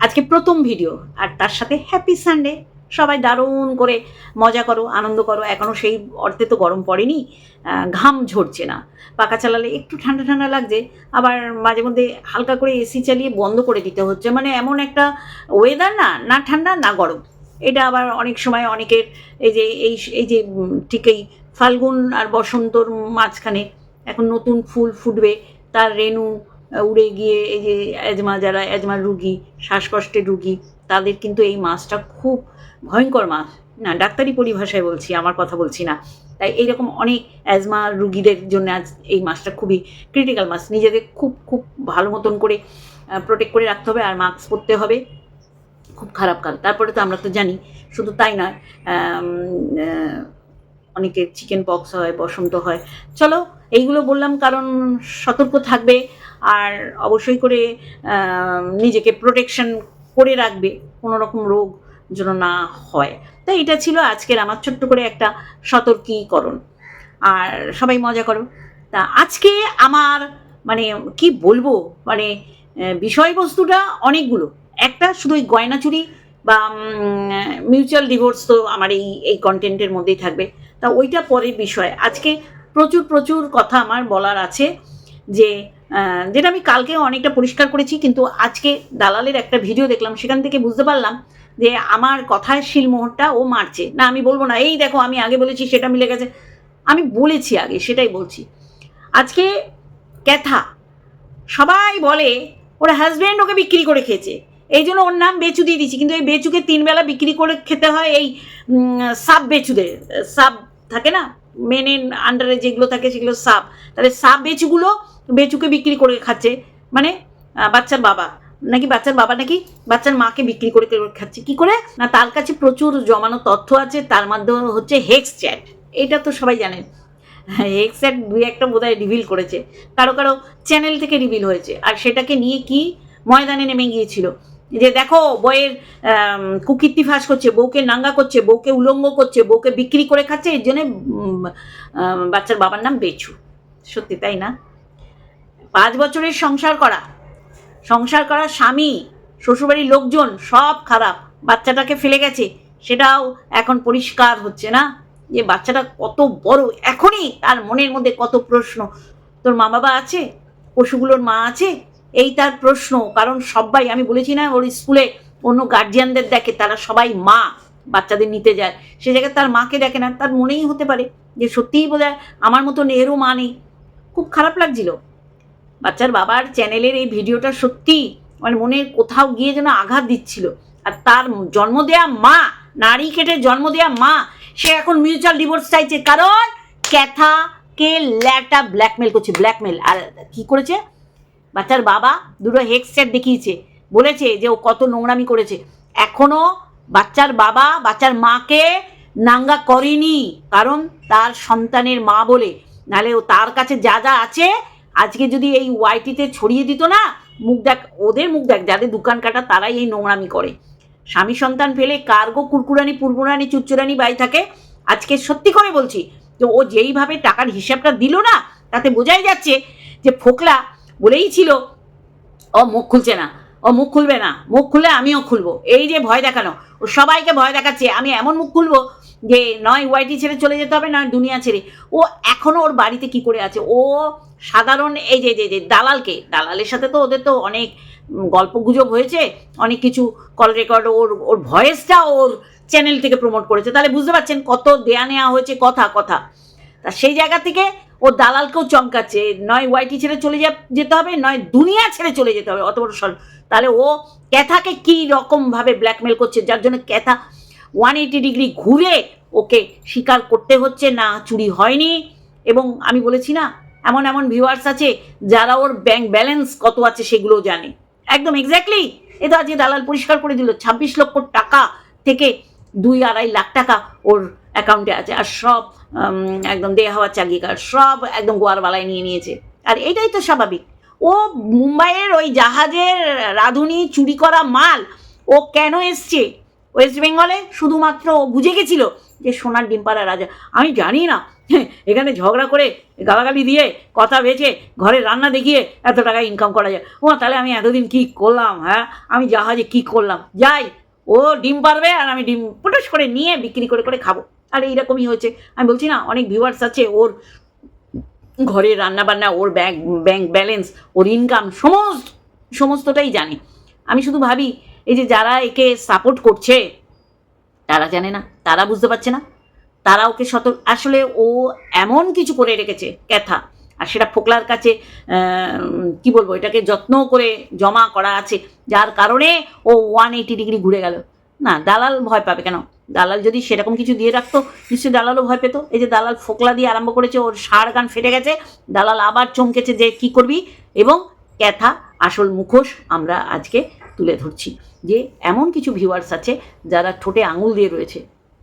আজকে প্রথম ভিডিও আর তার সাথে হ্যাপি সানডে সবাই দারুণ করে মজা করো, আনন্দ করো। এখনও সেই অর্থে তো গরম পড়েনি ঘাম ঝরছে না। পাখা চালালে একটু ঠান্ডা ঠান্ডা লাগছে, আবার মাঝে মধ্যে হালকা করে এসি চালিয়ে বন্ধ করে দিতে হচ্ছে। মানে এমন একটা ওয়েদার না না ঠান্ডা, না গরম। এটা আবার অনেক সময় অনেকের এই যে, এই এই যে ঠিক এই ফাল্গুন আর বসন্তর মাঝখানে এখন নতুন ফুল ফুটবে, তার রেণু উড়ে গিয়ে এই যে অ্যাজমা যারা অ্যাজমার রুগী, শ্বাসকষ্টের রুগী, তাদের কিন্তু এই মাছটা খুব ভয়ঙ্কর মাছ। না, ডাক্তারি পরিভাষায় বলছি, আমার কথা বলছি না। তাই এইরকম অনেক অ্যাজমা রুগীদের জন্য আজ এই মাছটা খুবই ক্রিটিক্যাল মাছ। নিজেদের খুব খুব ভালো মতন করে প্রোটেক্ট করে রাখতে হবে আর মাস্ক পরতে হবে। খুব খারাপ কাল তারপরে তো আমরা তো জানি, শুধু তাই নয় অনেকের চিকেন পক্স হয়, বসন্ত হয়। চলো, এইগুলো বললাম কারণ সতর্ক থাকবে। আর অবশ্যই করে নিজেকে প্রোটেকশন করে রাখবে কোনো রকম রোগ যেন না হয়। তাই এটা ছিল আজকের আমার ছোট্ট করে একটা সতর্কীকরণ। আর সবাই মজা করো। তা আজকে আমার মানে কি বলব মানে বিষয়বস্তুটা অনেকগুলো। একটা শুধু ওই গয়না চুরি বা মিউচুয়াল ডিভোর্স তো আমার এই এই কন্টেন্টের মধ্যেই থাকবে। তা ওইটা পরের বিষয়। আজকে প্রচুর প্রচুর কথা আমার বলার আছে যে যেটা আমি কালকে অনেকটা পরিষ্কার করেছি, কিন্তু আজকে দালালের একটা ভিডিও দেখলাম, সেখান থেকে বুঝতে পারলাম যে আমার কথায় শিলমোহরটা ও মারছে। না, আমি বলব না, এই দেখো, আমি আগে বলেছি, সেটা মিলে গেছে। আমি বলেছি আগে, সেটাই বলছি। আজকে ক্যাথা, সবাই বলে, ওর হাজব্যান্ড ওকে বিক্রি করে খেয়েছে। এই জন্য ওর নাম বেচু দিয়ে দিচ্ছি কিন্তু এই বেচুকে তিনবেলা বিক্রি করে খেতে হয় এই সাব বেচুদের। সাব থাকে না মেনের আন্ডারে যেগুলো থাকে, সেগুলো সাব তাহলে সাব বেচুগুলো বেচুকে বিক্রি করে খাচ্ছে। মানে বাচ্চার বাবা। নাকি বাচ্চার বাবা নাকি বাচ্চার মাকে বিক্রি করে খাচ্ছে। কি করে? না, তার কাছে প্রচুর জমানো তথ্য আছে, তার মাধ্যমে হচ্ছে হেক্স চ্যাট এটা তো সবাই জানেন হেক্স চ্যাট দুই একটা বোধহয় রিভিল করেছে। কারও কারও চ্যানেল থেকে রিভিল হয়েছে। আর সেটাকে নিয়ে কি ময়দানে নেমে গিয়েছিল। যে দেখো, বইয়ের কুকীর্তি ফাঁস করছে, বউকে নাঙ্গা করছে, বউকে উলঙ্গ করছে, বউকে বিক্রি করে খাচ্ছে, এর জন্য বাচ্চার বাবার নাম বেচু। সত্যি, তাই না? পাঁচ বছরের সংসার করা। সংসার করা স্বামী, শ্বশুরবাড়ির লোকজন সব খারাপ। বাচ্চাটাকে ফেলে গেছে, সেটাও এখন পরিষ্কার হচ্ছে না? যে বাচ্চাটা কত বড়, এখনই তার মনের মধ্যে কত প্রশ্ন। তোর মা বাবা আছে? পশুগুলোর মা আছে? এই তার প্রশ্ন। কারণ সবাই, আমি বলেছি না ওর স্কুলে অন্য গার্জিয়ানদের দেখে তারা সবাই মা, বাচ্চাদের নিতে যায়। সে জায়গায় তার মাকে দেখে না, তার মনেই হতে পারে যে সত্যিই বোধ আমার মতন এরও মা নেই। খুব খারাপ লাগছিল। বাচ্চার বাবার চ্যানেলের এই ভিডিওটা সত্যি মানে মনের কোথাও গিয়ে যেন আঘাত দিচ্ছিল। আর তার জন্ম দেয়া মা, নারী কেটে জন্ম দেয়া মা, সে এখন মিউচুয়াল ডিভোর্স চাইছে। কারণ ক্যাথাকে ল্যাটা ব্ল্যাকমেল করছে ব্ল্যাকমেল আর কি করেছে? বাচ্চার বাবা দুটো হেক্স চ্যাট দেখিয়েছে। বলেছে যে ও কত নোংরামি করেছে। এখনও বাচ্চার বাবা, বাচ্চার মাকে নাঙ্গা করেনি। কারণ তার সন্তানের মা বলে। নাহলে ও তার কাছে যা যা আছে আজকে যদি এই ওয়াইটিতে ছড়িয়ে দিত না, মুখ দেখ, ওদের মুখ দেখ, যাদের দোকান কাটা তারাই এই নোংরামি করে। স্বামী সন্তান ফেলে কার্গো, কুরকুরানি পুরপুরানি চুচ্চুরানি বাই থাকে। আজকে সত্যি করে বলছি যে ও যেইভাবে টাকার হিসাবটা দিল না, তাতে বোঝাই যাচ্ছে যে ফোকলা বলেই ছিল, ও মুখ খুলছে না। ও মুখ খুলবে না। মুখ খুললে আমিও খুলবো। এই যে ভয় দেখানো। ও সবাইকে ভয় দেখাচ্ছে। আমি এমন মুখ খুলবো যে নয় ওয়াইটি ছেড়ে চলে যেতে হবে, নয় দুনিয়া ছেড়ে। ও এখনও ওর বাড়িতে কি করে আছে? ও সাধারণ এই যে যে দালালকে, দালালের সাথে তো ওদের তো অনেক গল্প গুজব হয়েছে, অনেক কিছু কল রেকর্ড ওর ওর ভয়েসটা ওর চ্যানেল থেকে প্রমোট করেছে। তাহলে বুঝতে পারছেন কত দেয়া নেওয়া হয়েছে, কথা কথা। তা সেই জায়গা থেকে ও দালালকেও চমকাচ্ছে, নয় ওয়াইটি ছেড়ে চলে যেতে হবে, নয় দুনিয়া ছেড়ে চলে যেতে হবে, অত বড় তাহলে ও ক্যাথাকে কী রকমভাবে ব্ল্যাকমেল করছে? যার জন্য ক্যাথা ওয়ান এইটি ডিগ্রি ঘুরে ওকে স্বীকার করতে হচ্ছে, না, চুরি হয়নি। এবং আমি বলেছি না, এমন এমন ভিউয়ার্স আছে যারা ওর ব্যাংক ব্যালেন্স কত আছে সেগুলোও জানে। একদম এক্স্যাক্টলি এ তো আজকে দালাল পরিষ্কার করে দিল, ছাব্বিশ লক্ষ টাকা থেকে দুই আড়াই লাখ টাকা ওর অ্যাকাউন্টে আছে। আর সব একদম দেয়া হওয়া চাগিকার সব একদম গোয়ারবালায় নিয়ে নিয়েছে। আর এটাই তো স্বাভাবিক। ও মুম্বাইয়ের ওই জাহাজের রাঁধুনি চুরি করা মাল, ও কেন এসছে? ওয়েস্ট বেঙ্গলে শুধুমাত্র ও বুঝে গেছিল যে সোনার ডিম্পারা রাজা। আমি জানি না এখানে ঝগড়া করে গালাগালি দিয়ে কথা বেচে ঘরে রান্না দেখিয়ে এত টাকা ইনকাম করা যায়। ও তাহলে আমি এতদিন কি করলাম হ্যাঁ? আমি জাহাজে কি করলাম? যাই ও ডিম পারবে আর আমি ডিম পুটুস করে নিয়ে বিক্রি করে করে খাব। আর এইরকমই হয়েছে। আমি বলছি, না, অনেক ভিউয়ার্স আছে, ওর ঘরে রান্না বান্না ওর ব্যাংক ব্যাংক ব্যালেন্স, ওর ইনকাম সমস্ত, সমস্তটাই জানে। আমি শুধু ভাবি, এই যে যারা একে সাপোর্ট করছে, তারা জানে না, তারা বুঝতে পারছে না। তারা ওকে সতর্ক আসলে ও এমন কিছু করে রেখেছে ক্যাথা আর সেটা ফোকলার কাছে কি বলব, এটাকে যত্ন করে জমা করা আছে। যার কারণে ও ওয়ান এইটি ডিগ্রি ঘুরে গেল। না, দালাল ভয় পাবে কেন? দালাল যদি সেরকম কিছু দিয়ে রাখতো, নিশ্চয়ই দালালও ভয় পেতো। এই যে দালাল ফোকলা দিয়ে আরম্ভ করেছে, ওর সার গান ফেটে গেছে, দালাল আবার চমকেছে যে কি করবি? এবং ক্যাথা, আসল মুখোশ আমরা আজকে তুলে ধরছি। যে এমন কিছু ভিউয়ার্স আছে যারা ঠোঁটে আঙুল দিয়ে রয়েছে।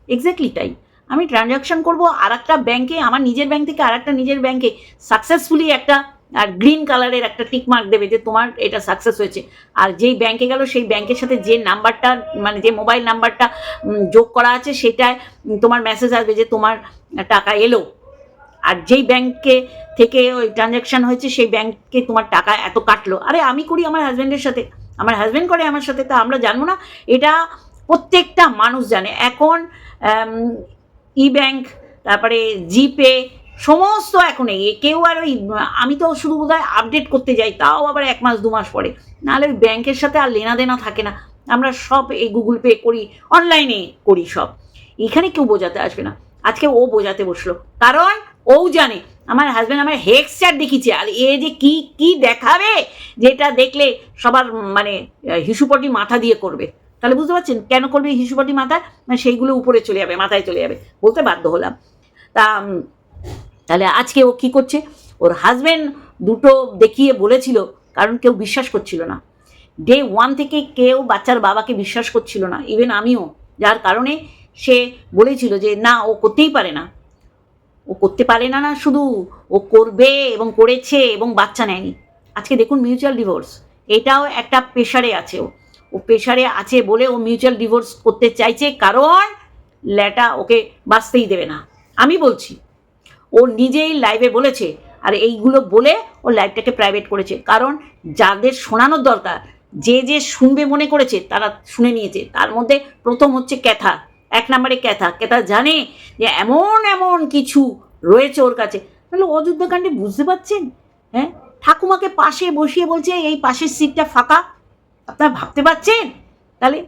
এক্স্যাক্টলি তাই। আমি ট্রানজাকশন করব আর একটা ব্যাঙ্কে আমার নিজের ব্যাংক থেকে আর একটা নিজের ব্যাঙ্কে সাকসেসফুলি একটা আর গ্রিন কালারের একটা টিক মার্ক দেবে যে তোমার এটা সাকসেস হয়েছে। আর যেই ব্যাংকে গেল, সেই ব্যাংকের সাথে যে নাম্বারটা মানে যে মোবাইল নাম্বারটা যোগ করা আছে, সেটায় তোমার মেসেজ আসবে যে তোমার টাকা এলো। আর যেই ব্যাংকে থেকে ওই ট্রানজ্যাকশন হয়েছে, সেই ব্যাংকে তোমার টাকা এত কাটলো। আরে, আমি করি আমার হাজব্যান্ডের সাথে। আমার হাজব্যান্ড করে আমার সাথে, তা আমরা জানব না। এটা প্রত্যেকটা মানুষ জানে। এখন ই ব্যাংক তারপরে জিপে সমস্ত এখন এই, কেউ আর ওই, আমি তো শুধু বোধহয় আপডেট করতে যাই, তাও আবার এক মাস, দু মাস পরে। নাহলে ওই ব্যাংকের সাথে আর লেনা দেনা থাকে না। আমরা সব এই গুগল পে করি অনলাইনে করি সব। এখানে কেউ বোঝাতে আসবে না। আজকে ও বোঝাতে বসল। কারণ ও জানে, আমার হাজব্যান্ড আমার হেক্স চার্ট দেখিয়েছে। আর এ যে কি কি দেখাবে, যেটা দেখলে সবার মানে হিসুপটি মাথা দিয়ে করবে। তাহলে বুঝতে পারছেন? কেন করবে হিসুপটি মাথা মানে সেইগুলো উপরে চলে যাবে, মাথায় চলে যাবে। বলতে বাধ্য হলাম। তা তাহলে আজকে ও কি করছে? ওর হাজব্যান্ড দুটো দেখিয়ে বলেছিল, কারণ কেউ বিশ্বাস করছিল না। ডে ওয়ান থেকে কেউ বাচ্চার বাবাকে বিশ্বাস করছিল না। ইভেন আমিও। যার কারণে সে বলেছিল যে, না, ও করতেই পারে না। ও করতে পারে না না, শুধু ও করবে এবং করেছে এবং বাচ্চা নেয়নি। আজকে দেখুন মিউচুয়াল ডিভোর্স এটাও একটা প্রেশারে আছে ও। ও প্রেশারে আছে বলে ও মিউচুয়াল ডিভোর্স করতে চাইছে, কারণ ল্যাটা ওকে বাঁচতেই দেবে না। আমি বলছি, ও নিজেই লাইভে বলেছে, আর এইগুলো বলে ও লাইভটাকে প্রাইভেট করেছে। কারণ যাদের শোনানোর দরকার, যে যে শুনবে মনে করেছে, তারা শুনে নিয়েছে। তার মধ্যে প্রথম হচ্ছে ক্যাথা, এক নম্বরে ক্যাথা। ক্যাথা জানে যে এমন এমন কিছু রয়েছে ওর কাছে। তাহলে অযোধ্যাকাণ্ডে বুঝতে পারছেন? হ্যাঁ? ঠাকুমাকে পাশে বসিয়ে বলছে, এই পাশের সিটটা ফাঁকা। আপনারা ভাবতে পারছেন? তাহলে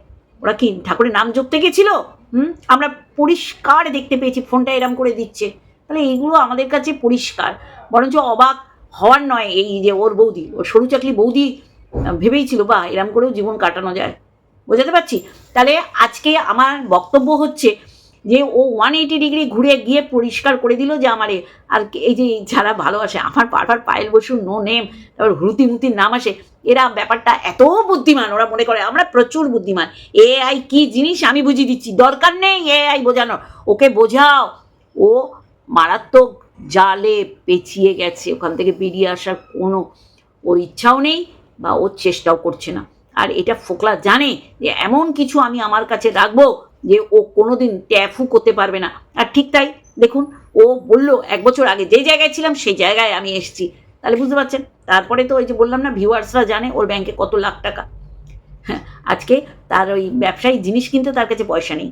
ওরা কি ঠাকুরের নাম জপতে গেছিল? হুম? আমরা পরিষ্কার দেখতে পেয়েছি, ফোনটা এরম করে দিচ্ছে। তাহলে এইগুলো আমাদের কাছে পরিষ্কার। বরঞ্চ অবাক হওয়ার নয় এই যে ওর বৌদি। ওর সরু চাকলি বৌদি ভেবেই ছিল বা এরম করেও জীবন কাটানো যায়। বোঝাতে পারছি? তাহলে আজকে আমার বক্তব্য হচ্ছে যে ও ওয়ান এইটি ডিগ্রি ঘুরে গিয়ে পরিষ্কার করে দিল যে আমার আর এই যে যারা ভালোবাসে, আমার বারবার পায়েল বসু নো নেম তারপর হুরুতি মুতির নাম আসে, এরা ব্যাপারটা এত বুদ্ধিমান, ওরা মনে করে আমরা প্রচুর বুদ্ধিমান। এ আই কি জিনিস আমি বুঝিয়ে দিচ্ছি, দরকার নেই এ আই বোঝানোর। ওকে বোঝাও। ও মারাত্মক জালে পেঁচিয়ে গেছে, ওখান থেকে বেরিয়ে আসার কোনো ওর ইচ্ছাও নেই বা ওর চেষ্টাও করছে না। আর এটা ফোকলা জানে যে এমন কিছু আমি আমার কাছে রাখব যে ও কোনোদিন ট্যাফু করতে পারবে না। আর ঠিক তাই, দেখুন, ও বলল এক বছর আগে, যে জায়গায় ছিলাম সেই জায়গায় আমি এসেছি। তাহলে বুঝতে পারছেন? তারপরে তো ওই যে বললাম না, ভিউয়ার্সরা জানে ওর ব্যাংকে কত লাখ টাকা। হ্যাঁ আজকে তার ওই ব্যবসায়ী জিনিস কিনতে তার কাছে পয়সা নেই।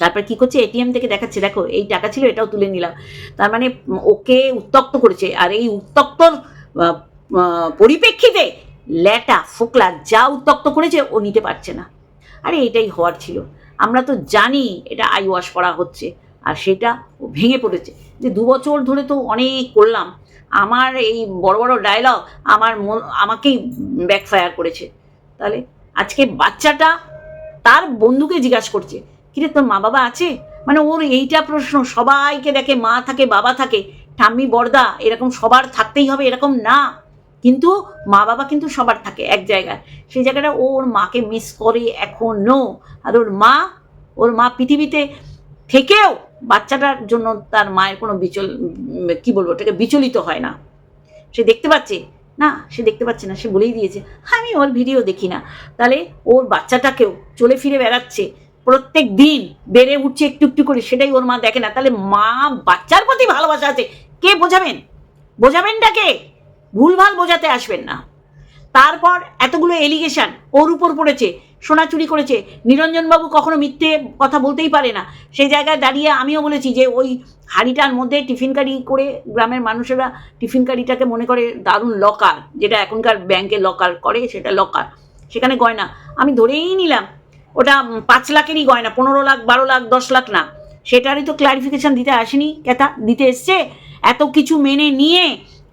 তারপর কি করছে? এটিএম থেকে দেখাচ্ছে, দেখো, এই টাকা ছিল, এটাও তুলে নিলাম। তার মানে ওকে উত্তক্ত করেছে। আর এই উত্তক্তর পরিপ্রেক্ষিতে ল্যাটা ফোকলা যা উত্তক্ত করেছে, ও নিতে পারছে না। আরে এটাই হওয়ার ছিল। আমরা তো জানি এটা আই ওয়াশ করা হচ্ছে আর সেটা ও ভেঙে পড়েছে। যে দু বছর ধরে তো অনেক করলাম। আমার এই বড় বড় ডায়লগ আমার আমাকেই ব্যাকফায়ার করেছে। তাহলে আজকে বাচ্চাটা তার বন্ধুকে জিজ্ঞাসা করছে, কিরে, তোর মা বাবা আছে? মানে ওর এইটা প্রশ্ন, সবাইকে দেখে, মা থাকে, বাবা থাকে, ঠাম্মি বর্দা এরকম সবার থাকতেই হবে, এরকম না। কিন্তু মা বাবা কিন্তু সবার থাকে এক জায়গায়। সেই জায়গাটা ওর মাকে মিস করে এখনও। আর ওর মা ওর মা পৃথিবীতে থেকেও বাচ্চাটার জন্য তার মায়ের কোনো বিচল কি বলব, ওটাকে বিচলিত হয় না। সে দেখতে পাচ্ছে, না, সে দেখতে পাচ্ছে না, সে বলেই দিয়েছে, আমি ওর ভিডিও দেখি না। তাহলে ওর বাচ্চাটাকেও চলে ফিরে বেড়াচ্ছে, প্রত্যেক দিন বেড়ে উঠছে একটু একটু করে, সেটাই ওর মা দেখে না। তাহলে মা বাচ্চার প্রতি ভালোবাসা আছে। কে বোঝাবেন? বোঝাবেনটা কে? ভুলভাল বোঝাতে আসবেন না। তারপর এতগুলো এলিগেশন ওর উপর পড়েছে, সোনা চুরি করেছে। নিরঞ্জনবাবু কখনো মিথ্যে কথা বলতেই পারে না। সেই জায়গায় দাঁড়িয়ে আমিও বলেছি যে ওই হাঁড়িটার মধ্যে টিফিন কারি করে গ্রামের মানুষেরা টিফিন কারিটাকে মনে করে দারুণ লকার যেটা এখনকার ব্যাংকে লকার করে, সেটা লকার সেখানে গয়না। আমি ধরেই নিলাম। ওটা পাঁচ লাখেরই গয়না, পনেরো লাখ, বারো লাখ, দশ লাখ না। সেটারই তো ক্লারিফিকেশন দিতে আসেনি। কেতা দিতে এসছে। এত কিছু মেনে নিয়ে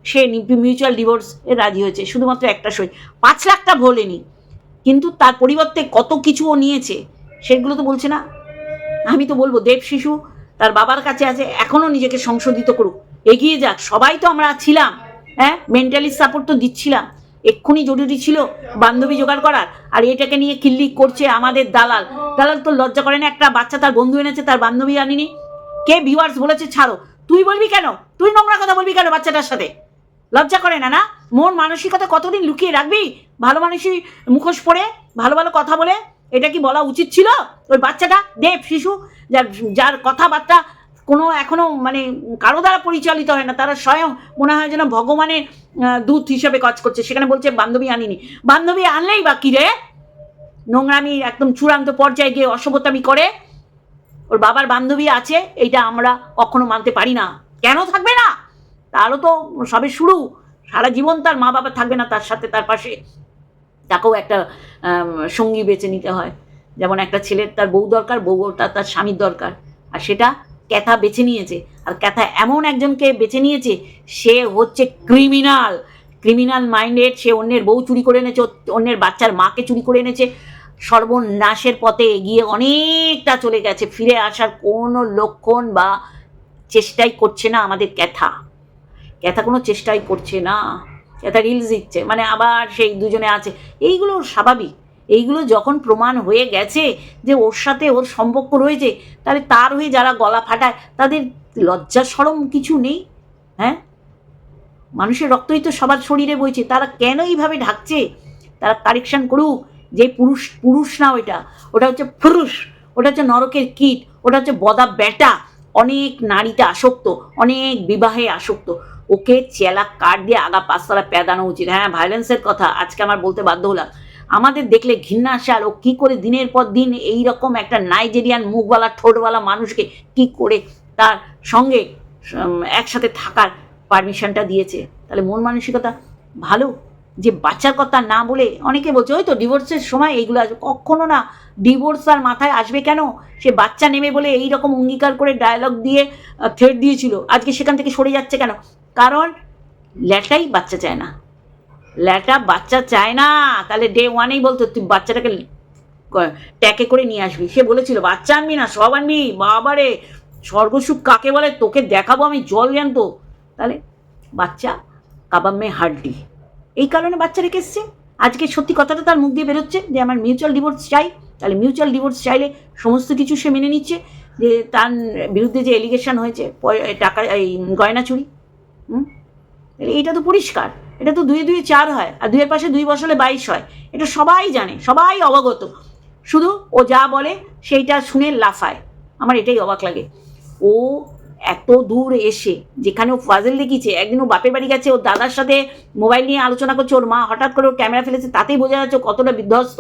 সে মিউচুয়াল ডিভোর্স এ রাজি হয়েছে, শুধুমাত্র একটা সই। পাঁচ লাখটা ভোলেনি, কিন্তু তার পরিবর্তে কত কিছু ও নিয়েছে, সেগুলো তো বলছে না। আমি তো বলব, দেব শিশু তার বাবার কাছে আছে, এখনও নিজেকে সংশোধিত করুক। এগিয়ে যাক, সবাই তো আমরা ছিলাম হ্যাঁ? মেন্টালি সাপোর্ট তো দিচ্ছিলাম। এক্ষুনি জরুরি ছিল বান্ধবী জোগাড় করার, আর এটাকে নিয়ে কিল্লি করছে আমাদের দালাল। দালাল তো লজ্জা করে না, একটা বাচ্চা তার বন্ধু এনেছে, তার বান্ধবী আনিনি। কে ভিউয়ার্স বলেছে, ছাড়ো। তুই বলবি কেন? তুই নোংরা কথা বলবি কেন বাচ্চাটার সাথে? লজ্জা করে না না মন মানসিকতা কতদিন লুকিয়ে রাখবি? ভালো মানুষই মুখোশ পরে, ভালো ভালো কথা বলে, এটা কি বলা উচিত ছিল? ওই বাচ্চাটা দেব শিশু, যার যার কথাবার্তা কোনো এখনও মানে কারও দ্বারা পরিচালিত হয় না, তারা স্বয়ং মনে হয় যেন ভগবানের দূত হিসেবে কাজ করছে। সেখানে বলছে, বান্ধবী আনিনি। বান্ধবী আনলেই বা কি রে? নোংরামি একদম চূড়ান্ত পর্যায়ে গিয়ে অসভ্যতামি করে, ওর বাবার বান্ধবী আছে, এইটা আমরা কখনো মানতে পারি না। কেন থাকবে না? তারও তো সবে শুরু। সারা জীবন তার মা বাবা থাকবে না তার সাথে, তার পাশে। তাকেও একটা সঙ্গী বেছে নিতে হয়। যেমন একটা ছেলের তার বউ দরকার বউ তার তার স্বামীর দরকার। আর সেটা ক্যাথা বেছে নিয়েছে। আর ক্যাথা এমন একজনকে বেছে নিয়েছে, সে হচ্ছে ক্রিমিনাল। ক্রিমিনাল মাইন্ডেড, সে অন্যের বউ চুরি করে এনেছে, অন্যের বাচ্চার মাকে চুরি করে এনেছে। সর্বনাশের পথে এগিয়ে অনেকটা চলে গেছে। ফিরে আসার কোনো লক্ষণ বা চেষ্টাই করছে না আমাদের ক্যাথা। ক্যাথা কোনো চেষ্টাই করছে না ক্যাথা রিলস দিচ্ছে মানে আবার সেই দুজনে আছে। এইগুলো স্বাভাবিক। এইগুলো যখন প্রমাণ হয়ে গেছে যে ওর সাথে ওর সম্পর্ক রয়েছে, তাহলে তার হয়ে যারা গলা ফাটায়, তাদের লজ্জা সরম কিছু নেই হ্যাঁ? মানুষের রক্তই তো সবার শরীরে বইছে, তারা কেন এইভাবে ঢাকছে? তারা কারেকশন করুক, যে পুরুষ পুরুষ না ওইটা, ওটা হচ্ছে পুরুষ, ওটা হচ্ছে নরকের কীট, ওটা হচ্ছে বদা বেটা অনেক নারীতে আসক্ত, অনেক বিবাহে আসক্ত। ওকে চেলা কাঠ দিয়ে আগা পাঁচতলা পেদানো উচিত। হ্যাঁ ভায়োলেন্সের কথা, আজকে আমার বলতে বাধ্য হলাম। আমাদের দেখলে ঘৃণা আসে, আর ও কী করে দিনের পর দিন এই রকম একটা নাইজেরিয়ান মুখওয়ালা, ঠোঁটওয়ালা মানুষকে কি করে তার সঙ্গে একসাথে থাকার পারমিশনটা দিয়েছে? তাহলে মন মানসিকতা ভালো? যে বাচ্চার কথা না বলে অনেকে বলছে, ওই তো ডিভোর্সের সময় এইগুলো আসবে। কখনো না ডিভোর্স আর মাথায় আসবে কেন? সে বাচ্চা নেমে বলে এই রকম অঙ্গীকার করে ডায়লগ দিয়ে থ্রেড দিয়েছিল। আজকে সেখান থেকে সরে যাচ্ছে কেন? কারণ ল্যাটাই বাচ্চা চায় না। ল্যাটা বাচ্চা চায় না, তাহলে ডে ওয়ানেই বলতো, তুই বাচ্চাটাকে ট্যাকে করে নিয়ে আসবি। সে বলেছিল, বাচ্চা আনবি না, সব আনবি, বাবারে, স্বর্গসুখ কাকে বলে? তোকে দেখাবো আমি জল জানতো তাহলে বাচ্চা কাবাব মে হাড্ডি এই কারণে বাচ্চা রেখে এসছে। আজকে সত্যি কথাটা তার মুখ দিয়ে বেরোচ্ছে যে, আমার মিউচুয়াল ডিভোর্স চাই। তাহলে মিউচুয়াল ডিভোর্স চাইলে সমস্ত কিছু সে মেনে নিচ্ছে। যে তার বিরুদ্ধে যে এলিগেশন হয়েছে টাকা, এই গয়না চুরি হুম? এইটা তো পরিষ্কার। এটা তো দুই দুই চার হয়, আর দুইয়ের পাশে দুই বছরে বাইশ হয়। এটা সবাই জানে, সবাই অবগত। শুধু ও যা বলে, সেইটা শুনে লাফায়। আমার এটাই অবাক লাগে। ও এত দূর এসে, যেখানে ও ফাজেল দেখিয়েছে, একদিন ও বাপের বাড়ি গেছে, ওর দাদার সাথে মোবাইল নিয়ে আলোচনা করছে, ওর মা হঠাৎ করে ওর ক্যামেরা ফেলেছে, তাতেই বোঝা যাচ্ছে ও কতটা বিধ্বস্ত।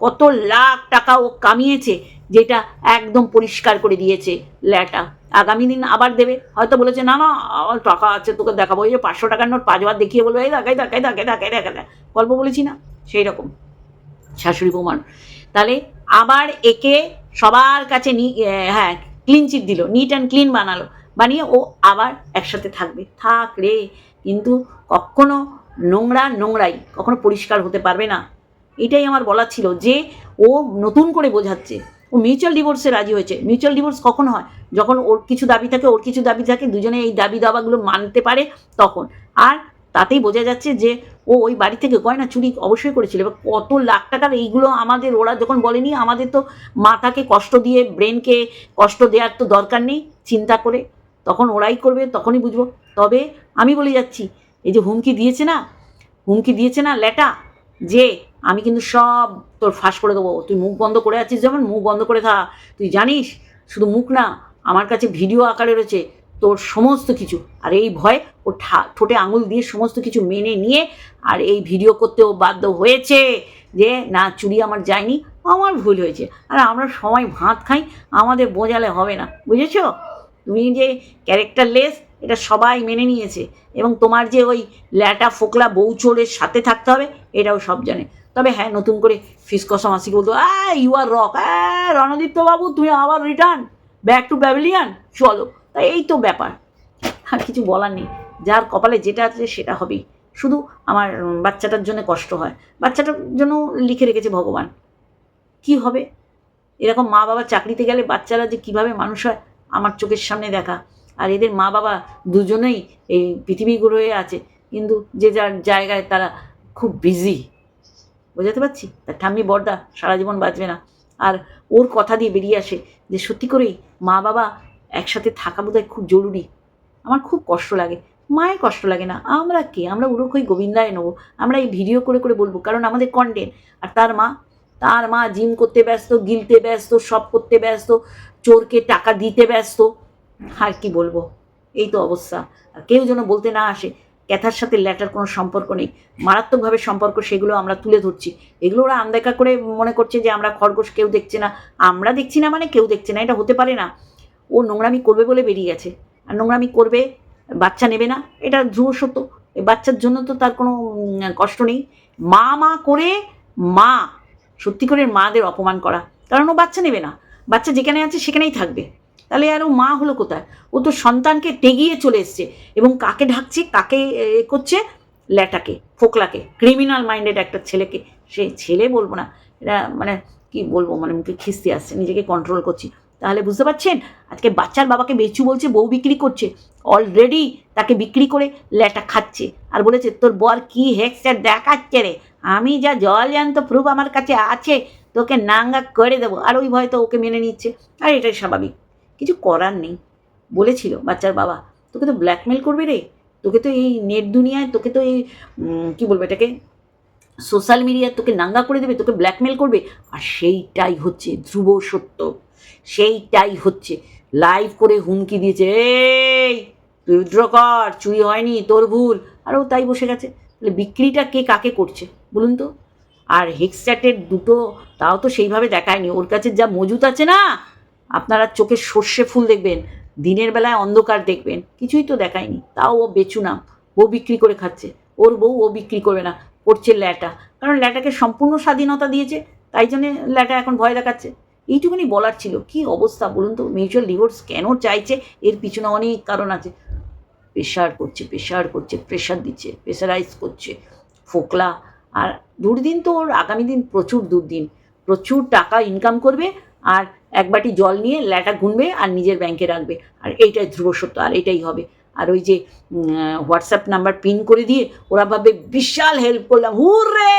কত লাখ টাকা ও কামিয়েছে। যেটা একদম পরিষ্কার করে দিয়েছে ল্যাটা। আগামী দিন আবার দেবে। হয়তো বলেছে, না না টাকা আছে, তোকে দেখাবো। ওই যে পাঁচশো টাকার নোট পাঁচবার দেখিয়ে বলব, এই দেখাই দেখাই দেখাই দেখাই দেখাই দেখ গল্প বলেছি না, সেই রকম। শাশুড়ি বৌমার। তাহলে আবার একে সবার কাছে নি হ্যাঁ ক্লিন চিট দিল নিট অ্যান্ড ক্লিন বানালো। বানিয়ে ও আবার একসাথে থাকবে। থাক রে, কিন্তু কখনো নোংরা নোংরাই, কখনো পরিষ্কার হতে পারবে না। এটাই আমার বলার ছিল যে ও নতুন করে বোঝাচ্ছে। ও মিউচুয়াল ডিভোর্সে রাজি হয়েছে। মিউচুয়াল ডিভোর্স কখন হয়? যখন ওর কিছু দাবি থাকে, ওর কিছু দাবি থাকে, দুজনে এই দাবি দাবাগুলো মানতে পারে তখন। আর তাতেই বোঝা যাচ্ছে যে ও ওই বাড়ি থেকে গয়না চুরি অবশ্যই করেছিল। এবার কত লাখ টাকার এইগুলো আমাদের, ওরা যখন বলেনি, আমাদের তো মাথাকে কষ্ট দিয়ে ব্রেনকে কষ্ট দেওয়ার তো দরকার নেই, চিন্তা করে। তখন ওরাই করবে, তখনই বুঝব। তবে আমি বলে যাচ্ছি, এই যে হুমকি দিয়েছে না, হুমকি দিয়েছে না লেটা, যে আমি কিন্তু সব তোর ফাঁস করে দেবো। তুই মুখ বন্ধ করে আছিস যেমন, মুখ বন্ধ করে থাক। তুই জানিস, শুধু মুখ না, আমার কাছে ভিডিও আকারে রয়েছে তোর সমস্ত কিছু। আর এই ভয় ও ঠোঁটে আঙুল দিয়ে সমস্ত কিছু মেনে নিয়ে আর এই ভিডিও করতেও বাধ্য হয়েছে যে, না, চুরি আমার যায়নি, আমার ভুল হয়েছে। আর আমরা সময় ভাত খাই, আমাদের বোঝালে হবে না। বুঝেছ? তুমি যে ক্যারেক্টারলেস, এটা সবাই মেনে নিয়েছে। এবং তোমার যে ওই ল্যাটা ফোকলা বউচোরের সাথে থাকতে হবে, এটাও সব জানে। তবে হ্যাঁ নতুন করে ফিসকসা মাসিকে বলতো ইউ আর রক রণদীপ্ত বাবু তুমি আবার রিটার্ন ব্যাক টু প্যাভিলিয়ান চলো। তাই এই তো ব্যাপার। আর কিছু বলার নেই, যার কপালে যেটা আছে সেটা হবেই। শুধু আমার বাচ্চাটার জন্য কষ্ট হয়, বাচ্চাটার জন্য লিখে রেখেছে ভগবান। কি হবে? এরকম মা বাবা চাকরিতে গেলে বাচ্চারা যে কীভাবে মানুষ হয়, আমার চোখের সামনে দেখা। আর এদের মা বাবা দুজনেই এই পৃথিবী হয়ে আছে, কিন্তু যে যার জায়গায় তারা খুব বিজি বোঝাতে পারছি? তার ঠাম্মি বড়দা সারা জীবন বাঁচবে না। আর ওর কথা দিয়ে বেরিয়ে আসে যে, সত্যি করেই মা বাবা একসাথে থাকা বোধহয় খুব জরুরি। আমার খুব কষ্ট লাগে। মায়ের কষ্ট লাগে না। আমরা কে? আমরা উড়োখই গোবিন্দায় নেব। আমরা এই ভিডিও করে করে বলব, কারণ আমাদের কন্টেন্ট আর তার মা তার মা জিম করতে ব্যস্ত, গিলতে ব্যস্ত সব করতে ব্যস্ত, চোরকে টাকা দিতে ব্যস্ত। আর কি বলব? এই তো অবস্থা। আর কেউ যেন বলতে না আসে ক্যাথার সাথে ল্যাটার কোনো সম্পর্ক নেই। মারাত্মকভাবে সম্পর্ক সেগুলো আমরা তুলে ধরছি। এগুলো ওরা আন্দেকা করে মনে করছে যে আমরা খরগোশ কেউ দেখছে না। আমরা দেখছি না মানে কেউ দেখছে না, এটা হতে পারে না। ও নোংরামি করবে বলে বেরিয়ে গেছে। আর নোংরামি করবে, বাচ্চা নেবে না, এটা ধ্রুব সত্য। বাচ্চার জন্য তো তার কোনো কষ্ট নেই। মা মা করে মা, সত্যি করে মাদের অপমান করা। কারণ ও বাচ্চা নেবে না। বাচ্চা যেখানে আছে সেখানেই থাকবে। তাহলে আর ও মা হলো কোথায়? ও তো সন্তানকে টেগিয়ে চলে এসছে। এবং কাকে ঢাকছে, কাকে, এ করছে? ল্যাটাকে, ফোকলাকে ক্রিমিনাল মাইন্ডেড একটা ছেলেকে। সে ছেলে বলব না এটা মানে কি বলব মানে মুখে খিস্তি আসছে, নিজেকে কন্ট্রোল করছি। তাহলে বুঝতে পারছেন? আজকে বাচ্চার বাবাকে বেচু বলছে, বউ বিক্রি করছে। অলরেডি তাকে বিক্রি করে ল্যাটা খাচ্ছে। আর বলেছে, তোর বর কি হেক্সটার দেখাচ্ছে রে? আমি যা জল জানত প্রুফ আমার কাছে আছে, তোকে নাঙ্গা করে দেবো। আর ওই ভয় তো ওকে মেনে নিচ্ছে। আর এটাই স্বাভাবিক। কিছু করার নেই। বলেছিল, বাচ্চার বাবা, তোকে তো ব্ল্যাকমেল করবে রে। তোকে তো এই নেট দুনিয়ায়, তোকে তো এই কী বলব এটাকে সোশ্যাল মিডিয়ায় তোকে নাঙ্গা করে দেবে, তোকে ব্ল্যাকমেল করবে। আর সেইটাই হচ্ছে ধ্রুব সত্য। সেইটাই হচ্ছে। লাইভ করে হুমকি দিয়েছে, এই, তুই উইথড্র কর, চুরি হয়নি, তোর ভুল। আর ও তাই বসে গেছে। তাহলে বিক্রিটা কে কাকে করছে, বলুন তো? আর হেক্সচ্যাটের দুটো, তাও তো সেইভাবে দেখায়নি। ওর কাছে যা মজুত আছে না আপনারা চোখে সর্ষে ফুল দেখবেন, দিনের বেলায় অন্ধকার দেখবেন, কিছুই তো দেখায়নি। তাও ও বেচু না ও বিক্রি করে খাচ্ছে। ওর বউ ও বিক্রি করবে না করছে ল্যাটা। কারণ ল্যাটাকে সম্পূর্ণ স্বাধীনতা দিয়েছে, তাই জন্যে ল্যাটা এখন ভয় দেখাচ্ছে। এইটুকুনি বলার ছিল। কি অবস্থা বলুন তো? মিউচুয়াল ডিভোর্স কেন চাইছে? এর পিছনে অনেক কারণ আছে। প্রেশার করছে প্রেশার করছে প্রেশার দিচ্ছে প্রেশারাইজ করছে, ফোকলা। আর দুর্দিন তো ওর আগামী দিন প্রচুর দুর্দিন। প্রচুর টাকা ইনকাম করবে আর এক বাটি জল নিয়ে ল্যাটা গুনবে আর নিজের ব্যাংকে রাখবে। আর এইটাই ধ্রুব সত্য, আর এটাই হবে। আর ওই যে হোয়াটসঅ্যাপ নাম্বার পিন করে দিয়ে ওরা ভাবে বিশাল হেল্প করলাম। হুরে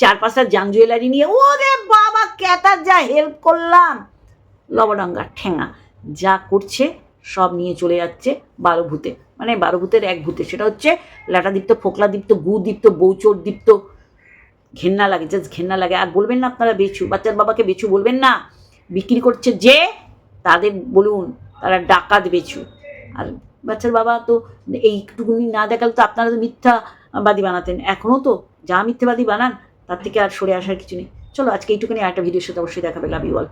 চার পাঁচটা জাং জুয়েলারি নিয়ে, ওরে বাবা ক্যাতার যা হেল্প করলাম! লবডাঙ্গা ঠেঙা, যা করছে সব নিয়ে চলে যাচ্ছে বারো ভূতে মানে বারো ভূতের এক ভূতে, সেটা হচ্ছে ল্যাটাদীপ্ত, ফোকলাদীপ্ত, গুদীপ্ত বৌচোর দীপ্ত ঘেন্না লাগে জাস্ট ঘেন্না লাগে। আর বলবেন না আপনারা বেচু বাচ্চার বাবাকে বেচু বলবেন না। বিক্রি করছে যে, তাদের বলুন, তারা ডাকাত বেচু। আর বাচ্চার বাবা তো এইটুকুনি না দেখালে তো আপনারা তো মিথ্যাবাদী বানাতেন। এখনও তো যা মিথ্যাবাদী বানান, তার থেকে আর সরে আসার কিছু নেই। চলো, আজকে এইটুকুনি একটা ভিডিওর সাথে অবশ্যই দেখাবে লাভ ইউ অল